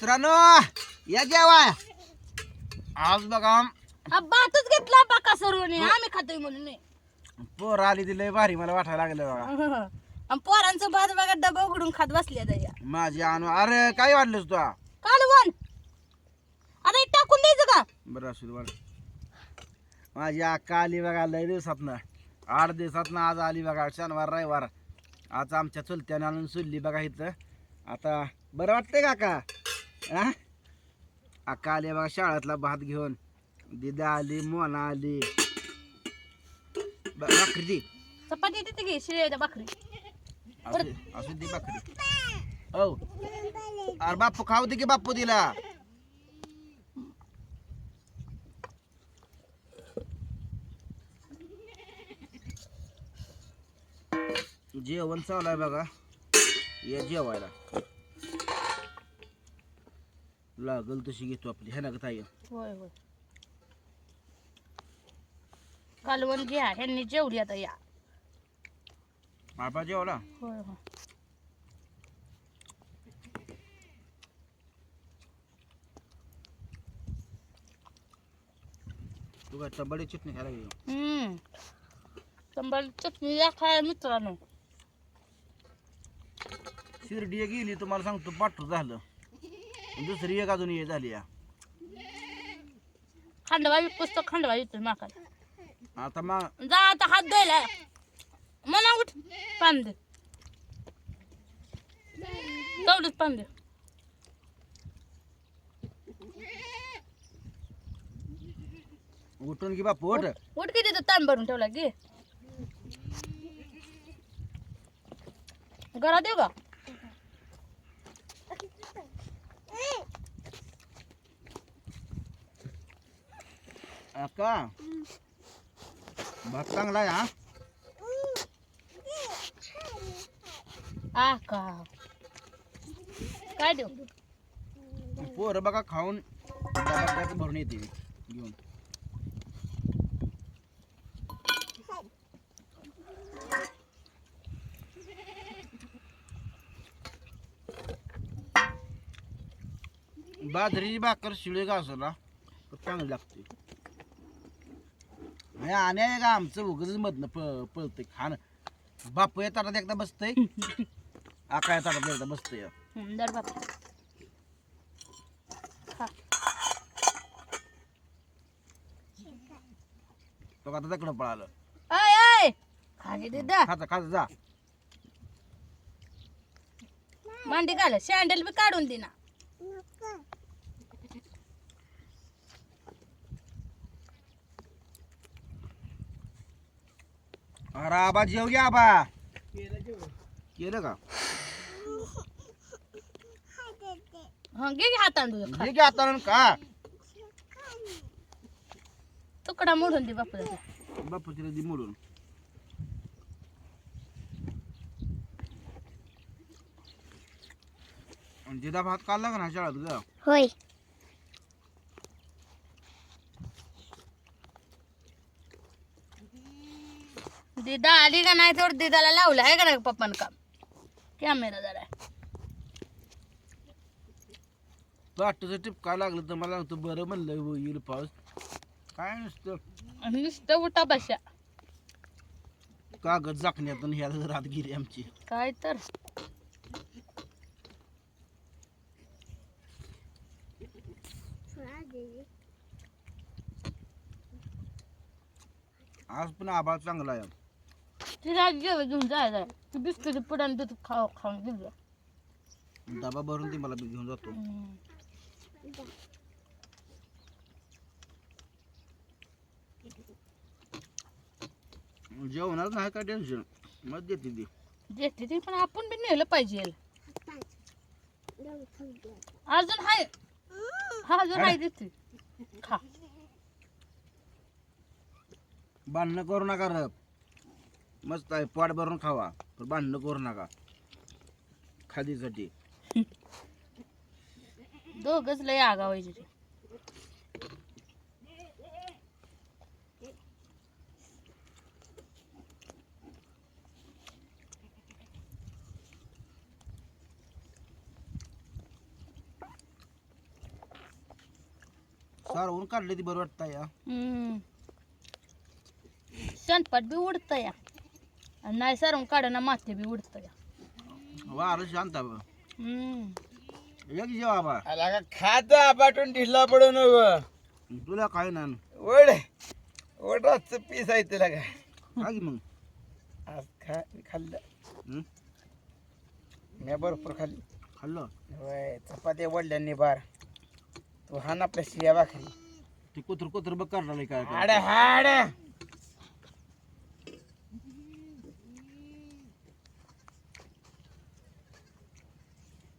मित्रांनो या जेवाय आज बघा हा भातच घेतला बाका सर्वने आम्ही खातोय म्हणून. नाही. पोर आली ती लय भारी मला वाटायला लागलं बघा. आणि पोरांचं भात बघा डबा उघडून खात बसले माझी अनु अरे काय वाढलंस तू? कालवण आता हे टाकून द्यायचं का? बरं असू दे बरं माझी अक्का आली बघा लय दिवसातनं. आठ दिवसातनं आज आली बघा शनिवार रविवार. आज आमच्या चुलत्याने आणून सुलली बघा इथं. आता बरं वाटतंय काका? अक्का आली बघा शाळेतला भात घेऊन. दिदा आली मोना आली. ब- भाकरी दी. चपाती तिथे घे शिळ्या भाकरी. असू दे असू दे भाकरी. हो अरे बापू खाऊ दे की बापू दिला जेवण चालू आहे बघा. ये जेवायला. लागल तशी घेतो आपली. ह्या ना ताई? होय होय. कालवण घ्या ह्यांनी जेवली आता या. आपा जेवला? होय होय. तू काय टबडी चटणी खायला गेली? हम्म. संभाळ चटणी या खाय मित्रांनो. शिर्डी गेली तुम्हाला सांगतो पाठू झालं. दुसरी एक अजून ये झाली या. खांडवा पुस्तक खांडवा येतो माकाला. आता मग जा आता हात धुयला म्हणा उठ पान दे तेवढंच पान दे उठून की बापू उठ. उठ किती तर ताण भरून ठेवला की. घरात येऊ का? अक्का भात चांगला आहे हा आ का काय देऊ पोरं बघा खाऊन डब्यात भरून येते घेऊन बाजरीची भाकर शिळे असं ना तर चांगली लागते. आणि आहे का आमचं उगच मधनं प पळतंय खाणं. बापू या ताटात एकदा बसतंय. आका या ताटात एकदा बसतंय. दर बाप. खा. तो आता तकडं पळालं. खाली दिदा खाता खाता जा. मांडी घाल. सँडल बी काढून दे ना. अरे आबा जेव घ्या आबा. केलं का? हा घे घे हाताने तुझं खा. घे की आता का तुकडा मोडून दे बापू. बापू तिला दी मोडून. आणि जिदा भात काढला का ना शाळेत ग? होय. दिदा आली का नाही तर दिदाला लावलं. आहे का नाही पप्पान काम? कॅमेरा जरा. पाठचं टिपका लागलं तर मला सांगतो बरं म्हणलं हो, येईल पाऊस. काय नसतं? नुसतं उठा बशा. कागद झाकण्यातून ह्या रात गेली आमची. काय तर. आज पण आभाळ चांगला आहे. तिला घेऊन ती बिस्किट पुढं दूध खाऊ खाऊन दिलं डबा भरून ती मला बी घेऊन जातो जेवणार नाही काय टेन्शन मग देते ती देते ते पण आपण बी नेलं पाहिजे अजून हाय हा अजून हाय देते खा भांडणं करू नका र मस्त आहे पोट भरून खावा पण भांडणं करू नका. खादीसाठी. दोघच लय आगावायचे ते सारवून काढले ती बरं वाटतं या. हम्म. बी उडत या. आणि नाही सारून काढणं माती बी उडत या वारं शांत आहे बघ. हम्म. एक जेवा बा. आला का खात आपाटून ढिसला पडून. तुला काय ना. ओढ ओढ रातचं पीस आहे तुला काय. काय की मग? आज खा खाल्लं. हं? मी भरपूर खाल्ली. खाल्लं? होय चपात्या वडल्यांनी बार. तू हा ना आपल्या शिया भाकरी. ते कुत्र कुत्र बघ काढलं काय काय. हाड हाड म्हणायचं कुत्र हं?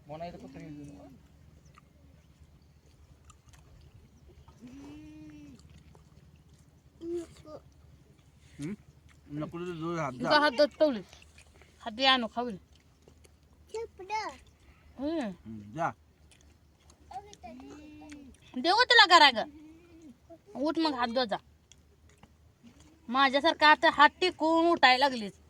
नको तुझं हात जा. हात हाती आणू जा. देऊ तुला करा ग उठ मग हात धुजा माझ्यासारखा आता हात टेकून उठायला लागलीच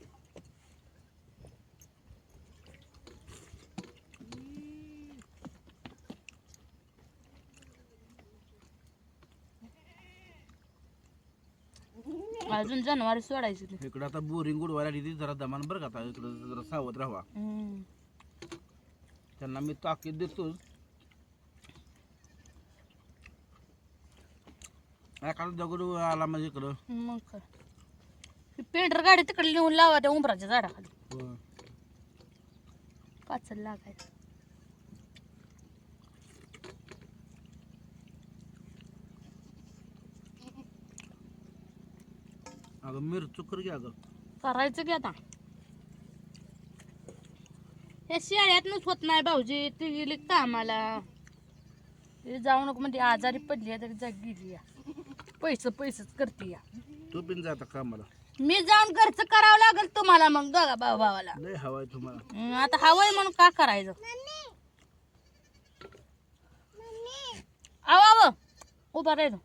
अजून जानेवारी सोडायची ती. इकडं आता बोरिंग उडवायला तिथे जरा दमान बरं का आता इकडं जरा सावध राहा हम्म. त्यांना मी ताकीद देतोच एखादा दगड आला म्हणजे इकडं मग काय पेंटर गाडी तिकडे नेऊन लावा त्या उंबराच्या झाडाखाली. पाचल लागायचं अगं मिर चुकर घ्या अगं. करायचं की आता? हे शेळ्यातनच होत नाही भाऊजी ती गेली कामाला ती जाऊ नको म्हणजे आजारी पडली आहे तरी जा गेली या. पैसे पैसेच करते या. तू पण जाता कामाला. मी जाऊन घरचं करावं लागेल तुम्हाला मग दोघा भाऊ भावाला. लय हवाय तुम्हाला. हं, आता हवंय म्हणून का करायचं? आव आव. उभा राहिलो.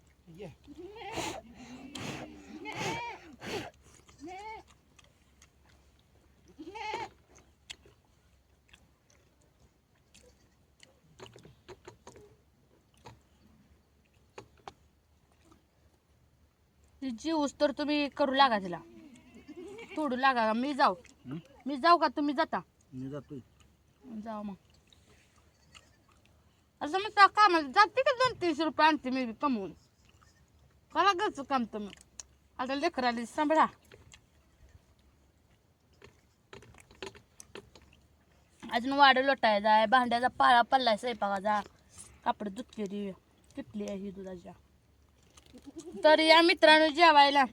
जीवस तर तुम्ही करू लागा तिला. तोडू लागा मी जाऊ. हं? मी जाऊ का? तुम्ही जाता. मी जातोय. जाऊ मग. असं मग त्या कामाला जाते का? दोन तीनशे रुपये आणते मी बी कमवून. करा घरचं काम तुम्ही. आता लेकराली सांभाळा. अजून वाढ लोटायचा आहे भांड्याचा पाळा पडलाय स्वयंपाकाचा. कापड धुतलेली किटली आहे ही दुधाच्या तर या मित्रांनो जेवायला.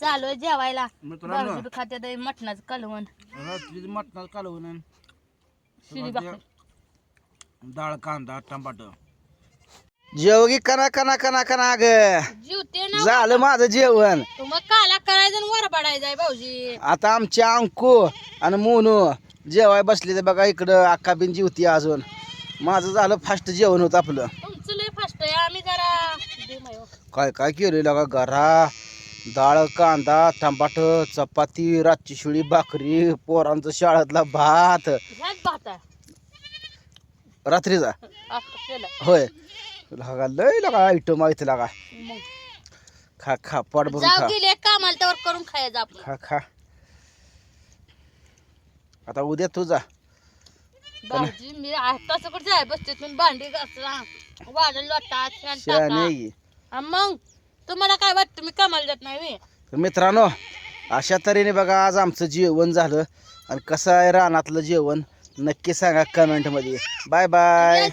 चालू आहे जेवायला. मित्रांनो. भाऊजी बी खात्यात आहे मटणाचं कालवण. रात्री मटणाचं कालवून शिरी भाकरी. डाळ कांदा टमाट. जेवगी कना कना कना कना ग. जीवते ना झालं माझं जेवण. तू मग काला करायचं आणि भाऊजी. आता आमची अंकू आणि मोनू जेवाय बसले तर बघा इकडं अक्का बिन जीवती अजून. माझं झालं फास्ट जेवण होतं आपलं तुमचं लय फास्ट आहे आम्ही जरा दे माय हो. काय काय केलं का गरा? डाळ कांदा टमाट चपाती रातची शिळी भाकरी पोरांचं शाळेतला भात. ह्याच भात आहे. रात्रीचा? आता केलं होय. लगा लय लगा आयटम आहे लगा मग. खा खा पोट भरून जाऊ खा. गेले कामाला त्यावर करून खायचं आपण खा खा. आता उद्या तुझा भाऊजी मी आता सगळं जाय बसते तुम्ही भांडी घासला वाढ लोटा मग? तुम्हाला काय वाटतं मी कामाला जात नाही तर मित्रांनो अशा तऱ्हेने बघा आज आमचं जेवण झालं. आणि कसं आहे रानातलं जेवण नक्की सांगा कमेंटमध्ये बाय बाय